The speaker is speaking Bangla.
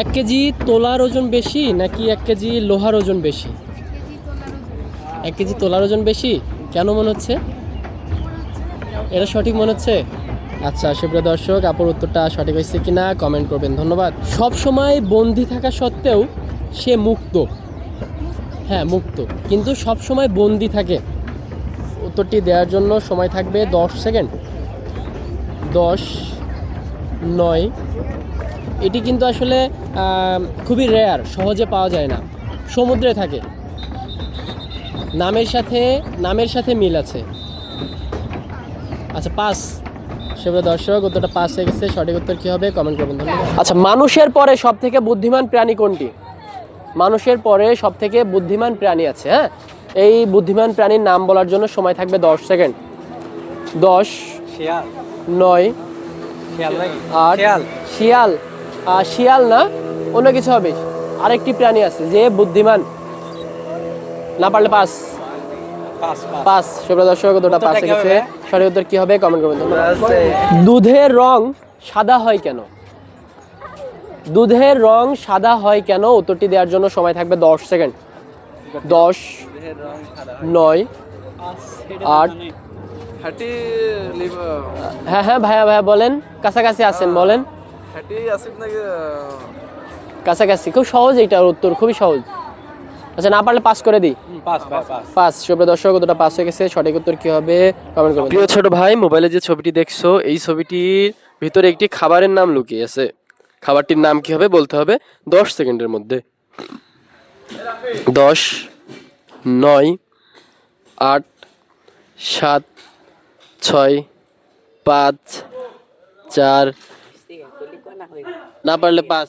এক কেজি তোলার ওজন বেশি নাকি এক কেজি লোহার ওজন বেশি? এক কেজি তোলার ওজন বেশি। কেন মনে হচ্ছে? এটা সঠিক মনে হচ্ছে? আচ্ছা সুপ্রিয় দর্শক, আপুর উত্তরটা সঠিক হয়েছে কি না কমেন্ট করবেন। ধন্যবাদ। সব সময় বন্দি থাকা সত্ত্বেও সে মুক্ত। হ্যাঁ মুক্ত। কিন্তু সব সময় বন্দি থাকে। উত্তরটি দেওয়ার জন্য সময় থাকবে দশ সেকেন্ড। দশ নয়। এটি কিন্তু আসলে খুবই রেয়ার সহজে পাওয়া যায় না। সমুদ্রে থাকে। নামের সাথে নামের সাথে মিল আছে। আচ্ছা পাস সেভাবে দর্শক উত্তরটা পাস হয়ে গেছে। সঠিক উত্তর কি হবে? কমেন্ট করবেন। আচ্ছা মানুষের পরে সব থেকে বুদ্ধিমান প্রাণী কোনটি? মানুষের পরে সব থেকে বুদ্ধিমান প্রাণী আছে হ্যাঁ? এই বুদ্ধিমান প্রাণীর নাম বলার জন্য সময় থাকবে দশ সেকেন্ড। দশ নয় শিয়াল শিয়াল শিয়াল না অন্য কিছু হবে। আরেকটি প্রাণী আছে যে বুদ্ধিমান। না পারলে পাস। পাস সুপ্রিয় দর্শক দুটো পাস গেছে? সঠিক উত্তর কি হবে? কমেন্ট করবেন। দুধের রং সাদা হয় কেন? দুধের রং সাদা হয় কেন? উত্তরটি দেওয়ার জন্য সময় থাকবে দশ সেকেন্ড। দশ নয় আট হ্যাঁ হ্যাঁ ভাইয়া ভাইয়া বলেন। কাছাকাছি আছেন বলেন। কাছাকাছি খুব সহজ এইটার উত্তর খুবই সহজ। আচ্ছা না পারলে পাস করে দিই? পাস সুপ্রিয় দর্শক উত্তরটা পাস হয়ে গেছে সঠিক উত্তর কি হবে? কমেন্ট করবেন। প্রিয় ছোট ভাই মোবাইলে যে ছবিটি দেখছ এই ছবিটির ভিতরে একটি খাবারের নাম লুকিয়ে আছে। খাবারটির নাম কি হবে বলতে হবে দশ সেকেন্ডের মধ্যে। দশ নয় আট সাত ছয় পাঁচ চার না পারলে পাঁচ।